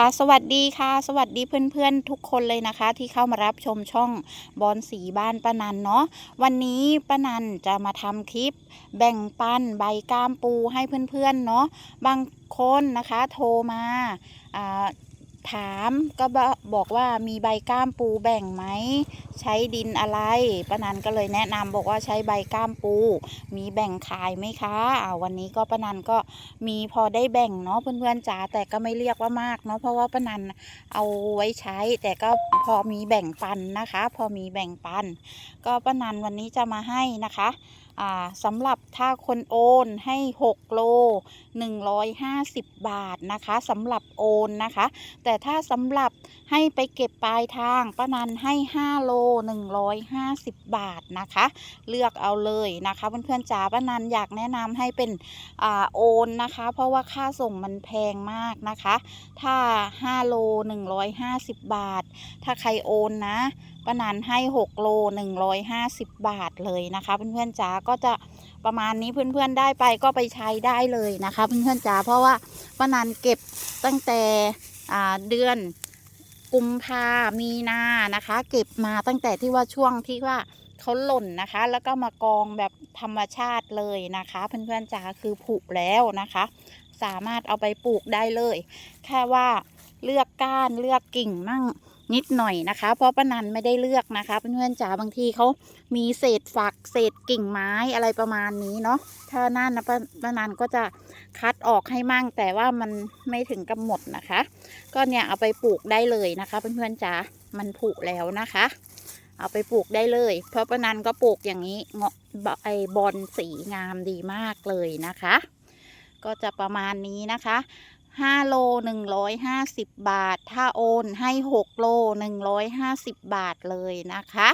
ค่ะสวัสดีค่ะ สวัสดีเพื่อนๆทุกคนเลยนะคะ ที่เข้ามารับชมช่องบอลสีบ้านป้านันเนาะวันนี้ป้านันจะมาทำคลิป แบ่งปันใบก้ามปูให้เพื่อนๆเนาะบางคนนะคะโทรมาอ่า ถามก็บอกว่ามีใบก้ามปูแบ่งไหม ใช้ดินอะไรป้านันก็เลยแนะนำบอกว่าใช้ใบก้ามปู มีแบ่งขายไหมคะอ่าวันนี้ก็ป้านันก็มีพอได้แบ่งเนาะเพื่อนๆจ๋าแต่ก็ไม่เรียกว่ามากเนาะเพราะว่าป้านันเอาไว้ใช้ แต่ก็พอมีแบ่งปันนะคะ พอมีแบ่งปัน ก็ป้านันวันนี้จะมาให้นะคะ สำหรับถ้าคนโอนให้ 6 โล 150 บาทนะคะสำหรับโอนนะคะ แต่ถ้าสำหรับให้ไปเก็บปลายทางป้านันให้ 5 โล 150 บาทนะคะ เลือกเอาเลยนะคะเพื่อนๆจ๋าป้านันอยากแนะนำให้เป็นอโอนนะคะ เพราะว่าค่าส่งมันแพงมากนะคะ ถ้า 5 โล 150 บาท ถ้าใครโอนนะ ป้านันให้6โล150 บาทเลยนะคะ เพื่อนๆจ๋าก็จะประมาณนี้เพื่อนๆได้ไปก็ไปใช้ได้เลยนะคะ เพื่อนๆจ๋าเพราะว่าป้านันเก็บตั้งแต่เดือนกุมภามีนานะคะ เก็บมาตั้งแต่ที่ว่าช่วงที่ว่าเขาหล่นนะคะ แล้วก็มากองแบบธรรมชาติเลยนะคะ เพื่อนๆจ๋าคือผุแล้วนะคะ สามารถเอาไปปลูกได้เลย แค่ว่าเลือกก้านเลือกกิ่งมั่ง นิดหน่อยนะคะ เพราะป้านันไม่ได้เลือกนะคะเพื่อนๆจ๋าบางทีเขามีเศษฝักเศษกิ่งไม้อะไรประมาณนี้เนาะถ้านั่นนะป้าป้านันก็จะคัดออกให้มั่ง แต่ว่ามันไม่ถึงกำหนดนะคะ ก็เนี่ยเอาไปปลูกได้เลยนะคะเพื่อนๆจ๋ามันผุแล้วนะคะ เอาไปปลูกได้เลย เพราะป้านันก็ปลูกอย่างนี้เงาะไอบอลสีงามดีมากเลยนะคะ ก็จะประมาณนี้นะคะ 5โล150บาท ถ้าโอนให้6โล150บาทเลยนะคะ